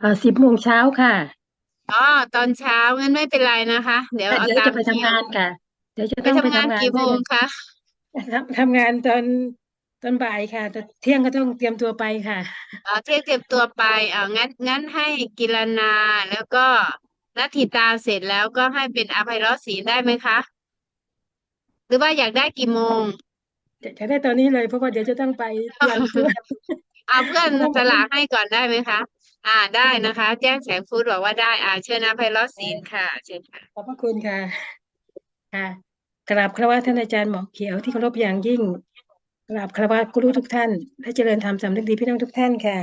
เอ่อสิบโมงเช้าค่ะอ๋อตอนเช้างั้นไม่เป็นไรนะคะ เดี๋ยวเอาเดี๋ยวตาจะมไปทำคิวงานค่ะ เดี๋ยวจะไปต้องไปทำงานทำงานกี่โมด้วยงคะทำทำงานตอนตอนบ่ายค่ะแต่เที่ยงก็ต้องเตรียมตัวไปค่ะ อ๋อเที่ยงเตรียมตัวไปอ่างั้นงั้นให้กิรนาแล้วก็นัทธิตาเสร็จแล้วก็ให้เป็นอภัยรศรีได้ไหมคะ หรือว่าอยากได้กี่โมง จะจะได้ตอนนี้เลยเพราะว่าเดี๋ยวจะต้องไปเตรียมตัว เอาเพื่อนต้องสละให้ก่อนได้ไหมคะ อ่าได้นะคะ แจ้งแสงฟูดบอกว่าได้อ่าเชิญอภัยรศรีค่ะเชิญค่ะขอบพระคุณค่ะ ค่ะกราบคารวะท่านอาจารย์หมอเขียวที่เคารพอย่างยิ่งกราบคารวะครูทุกท่าน และเจริญธรรมสำนึกดีพี่น้องทุกท่านค่ะ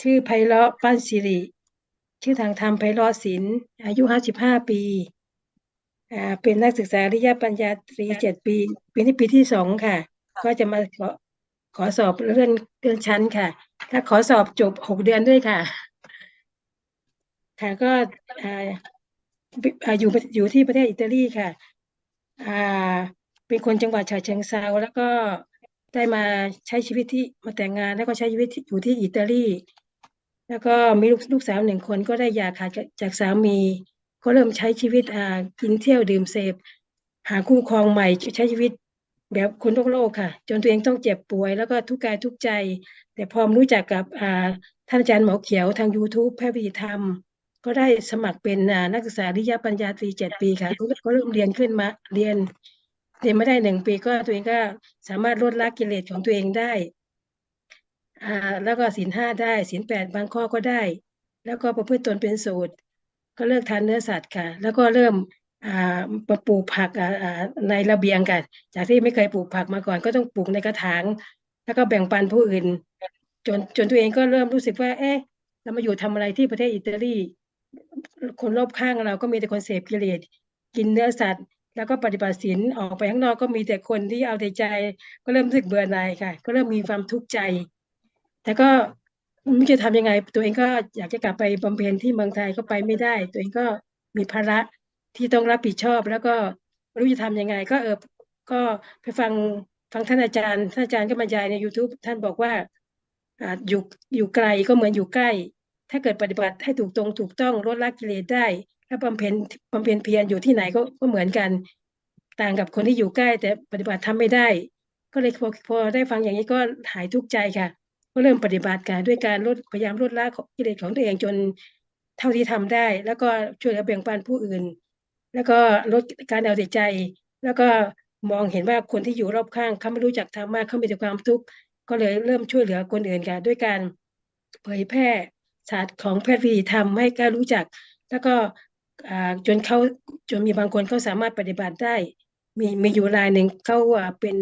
ชื่อไพเราะปั้นสิริ ชื่อทางธรรมไพเราะศิลอายุห้าสิบห้าปีอ่าเป็นนักศึกษาริยปัญญาตรีเจ็ดปี ปีนี้ปีที่สองค่ะ ก็จะมาขอ ขอสอบเลื่อนเลื่อนชั้นค่ะ ถ้าขอสอบจบหกเดือนด้วยค่ะ ค่ะก็อยู่อยู่ที่ประเทศอิตาลีค่ะอ่าเป็นคนจังหวัดฉะเชิงเทราแล้วก็ได้มาใช้ชีวิตที่มาแต่งงานแล้วก็ใช้ชีวิตอยู่ที่อิตาลี แล้วก็มีลูกลูกสาวหนึ่งคนก็ได้ยาขาดจากจากสามี ก็เริ่มใช้ชีวิตอ่ากินเที่ยวดื่มเสพ หาคู่ครองใหม่ใช้ชีวิต แบบคนโลกโลกค่ะ จนตัวเองต้องเจ็บป่วย แล้วก็ทุกกายทุกใจ แต่พอรู้จักกับอาท่านอาจารย์หมอเขียวทาง YouTube แพทย์วิถีธรรม ก็ได้สมัครเป็นนักศึกษาริยปัญญาตรีเจ็ดปีค่ะก็ก็เริ่มเรียนขึ้นมาเรียนเรียนไมาได้หนึ่งปีก็ตัวเองก็สามารถลดละกิเลสของตัวเองได้อ่าแล้วก็ศีลห้าได้ศีลแปดบางข้อก็ได้ แล้วก็ประพฤติตนเป็นสูตร ก็เลิกทานเนื้อสัตว์ค่ะ แล้วก็เริ่ม มาปลูกผักในระเบียงกันจากที่ไม่เคยปลูกผักมาก่อน ก็ต้องปลูกในกระถาง แล้วก็แบ่งปันผู้อื่น จนจนตัวเองก็เริ่มรู้สึกว่า เอ๊ะเรามาอยู่ทำอะไรที่ประเทศอิตาลีคนรอบข้างเราก็มีแต่คนเสพกิเลสกินเนื้อสัตว์ แล้วก็ปฏิบัติศีลออกไปข้างนอกก็มีแต่คนที่เอาแต่ใจ ก็เริ่มรู้สึกเบื่อหน่ายค่ะ ก็เริ่มมีความทุกข์ใจ แต่ก็ไม่รู้จะทำยังไง ตัวเองก็อยากจะกลับไปบำเพ็ญที่เมืองไทยก็ไปไม่ได้ ตัวเองก็มีภาระ ที่ต้องรับผิดชอบ แล้วก็ไม่รู้จะทำยังไง ก็เออก็ไปฟังฟังท่านอาจารย์ท่านอาจารย์ก็บรรยายใน YouTube ท่านบอกว่าอยู่อยู่ไกลก็เหมือนอยู่ใกล้ ถ้าเกิดปฏิบัติให้ถูกตรงถูกต้องลดละกิเลสได้ถ้าบำเพ็ญบำเพ็ญเพียรอยู่ที่ไหนก็ก็เหมือนกัน ต่างกับคนที่อยู่ใกล้ แต่ปฏิบัติทำไม่ได้ ก็เลยพอพอได้ฟังอย่างนี้ก็หายทุกข์ใจค่ะ ก็เริ่มปฏิบัติการด้วยการลดพยายามลดละกิเลสของตัวเองจนเท่าที่ทำได้ แล้วก็ช่วยเหลือแบ่งปันผู้อื่น แล้วก็ลดการเอาแต่ใจ แล้วก็มองเห็นว่าคนที่อยู่รอบข้างเขาไม่รู้จักธรรมะเขามีแต่ความทุกข์ก็เลยเริ่มช่วยเหลือคนอื่นค่ะด้วยการเผยแพร่ศาสตร์ของแพทย์วิถีธรรมให้เขารู้จัก แล้วก็จนเขาจนมีบางคนเขาสามารถปฏิบัติได้ มีมีอยู่รายหนึ่งเขาเป็น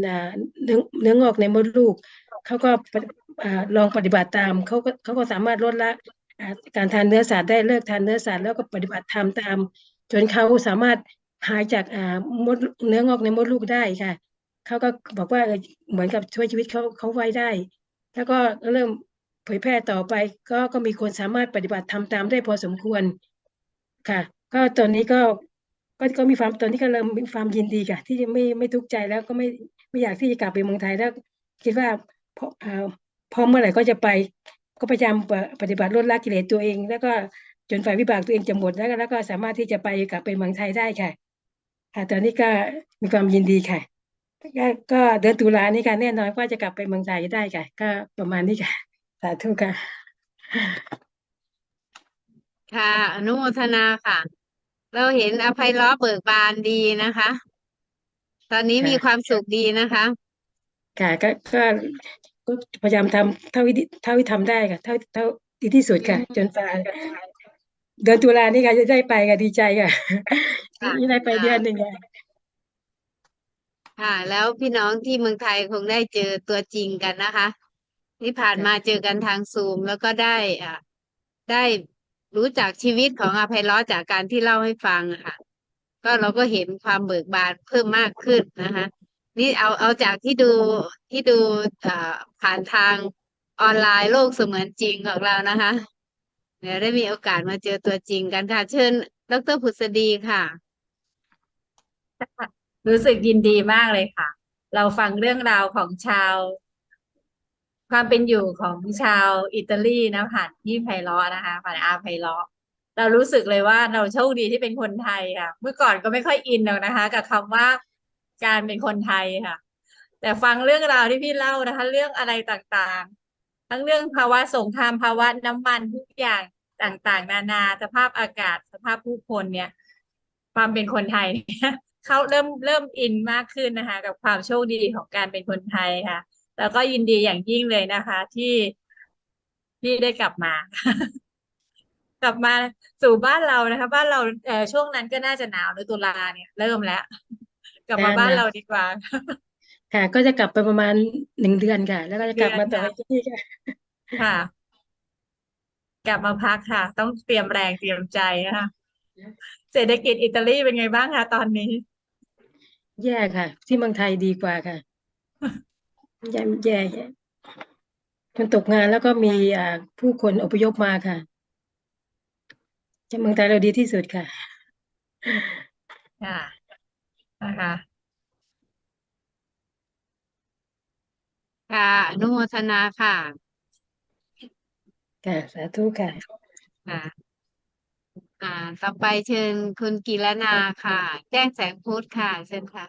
เนื้อเนื้องอกในมดลูกเขาก็ลองปฏิบัติตามเขาก็เขาก็สามารถลดละการทานเนื้อสัตว์ได้เลิกทานเนื้อสัตว์แล้วก็ปฏิบัติธรรมตาม จนเขาสามารถหายจากอ่ามดเนื้องอกในมดลูกได้ค่ะเขาก็บอกว่าเหมือนกับช่วยชีวิตเขาเขาไว้ได้ แล้วก็เริ่มเผยแพร่ต่อไป ก็ก็มีคนสามารถปฏิบัติทำตามได้พอสมควรค่ะ ก็ตอนนี้ก็ก็ก็มีความตอนนี้ก็เริ่มมีความยินดีค่ะ ที่ไม่ไม่ทุกข์ใจแล้วก็ไม่ไม่อยากที่จะกลับไปเมืองไทยแล้ว คิดว่าพอพอเมื่อไหร่ก็จะไป ก็พยายามปฏิบัติลดละกิเลสตัวเอง แล้วก็ จนฝ่ายวิบากตัวเองจะหมดแล้วก็แล้วก็สามารถที่จะไปกลับไปเมืองไทยได้ค่ะ ค่ะตอนนี้ก็มีความยินดีค่ะก็ก็เดือนตุลานี้ค่ะแน่นอนว่าจะกลับไปเมืองไทยได้ค่ะ ก็ประมาณนี้ค่ะ สาธุค่ะ ค่ะ อนุโมทนาค่ะ เราเห็นอภัยเลาะเบิกบานดีนะคะ ตอนนี้มีค่ะความสุขดีนะคะ ค่ะก็ก็ก็พยายามทำเท่าที่เท่าที่ทำได้ค่ะ เท่าเท่าดีที่สุดค่ะ จนฟ้า เดือนตุลานี่ค่ะจะได้ไปค่ะดีใจค่ะค่ะที่ได้ไปค่ะเดือนหนึ่งค่ะค่ะ แล้วพี่น้องที่เมืองไทยคงได้เจอตัวจริงกันนะคะ ที่ผ่านมาเจอกันทางซูมแล้วก็ได้อ่าได้รู้จักชีวิตของอภัยเลาะจากการที่เล่าให้ฟังอะค่ะ ก็เราก็เห็นความเบิกบานเพิ่มมากขึ้นนะคะ นี่เอาเอาจากที่ดูที่ดูอ่าผ่านทางออนไลน์โลกเสมือนจริงของเรานะคะ เดี๋ยวได้มีโอกาสมาเจอตัวจริงกันค่ะ เชิญ ดรผุษดีค่ะ รู้สึกยินดีมากเลยค่ะ เราฟังเรื่องราวของชาว ความเป็นอยู่ของชาวอิตาลีนะผ่านพี่ไพเราะนะคะผ่านอาไพเราะเรารู้สึกเลยว่าเราโชคดีที่เป็นคนไทยค่ะ เมื่อก่อนก็ไม่ค่อยอินหรอกนะคะ กับคำว่าการเป็นคนไทยค่ะ แต่ฟังเรื่องราวที่พี่เล่านะคะ เรื่องอะไรต่างๆ ทั้งเรื่องภาวะสงครามภาวะน้ำมันทุกอย่างต่างๆ นานาสภาพอากาศสภาพผู้คนเนี่ย ความเป็นคนไทยเนี่ยเขาเริ่มเริ่มอินมากขึ้นนะคะ กับความโชคดีของการเป็นคนไทยค่ะ แล้วก็ยินดีอย่างยิ่งเลยนะคะ ที่ที่ได้กลับมา กลับมาสู่บ้านเรานะคะ บ้านเราเอ่อช่วงนั้นก็น่าจะหนาวในตุลาเนี่ย เริ่มแล้ว กลับมาบ้านเราดีกว่า ค่ะ ก็จะกลับไปประมาณหนึ่งเดือนค่ะ แล้วก็จะกลับมาต่อเดือนค่ะ ที่นี่ค่ะ ค่ะ กลับมาพักค่ะ ต้องเตรียมแรงเตรียมใจนะคะเศรษฐกิจอิตาลีเป็นไงบ้างคะตอนนี้ แย่ค่ะ ที่เมืองไทยดีกว่าค่ะ แย่แย่แย่คนตกงานแล้วก็มีอ่าผู้คนอพยพมาค่ะที่เมืองไทยเราดีที่สุดค่ะ ค่ะนะคะ ค่ะอนุโมทนาค่ะค่ะสาธุค่ะค่ะอ่า ต่อไปเชิญคุณกีรนาค่ะ แจ้งแสงพุทธค่ะ เชิญค่ะ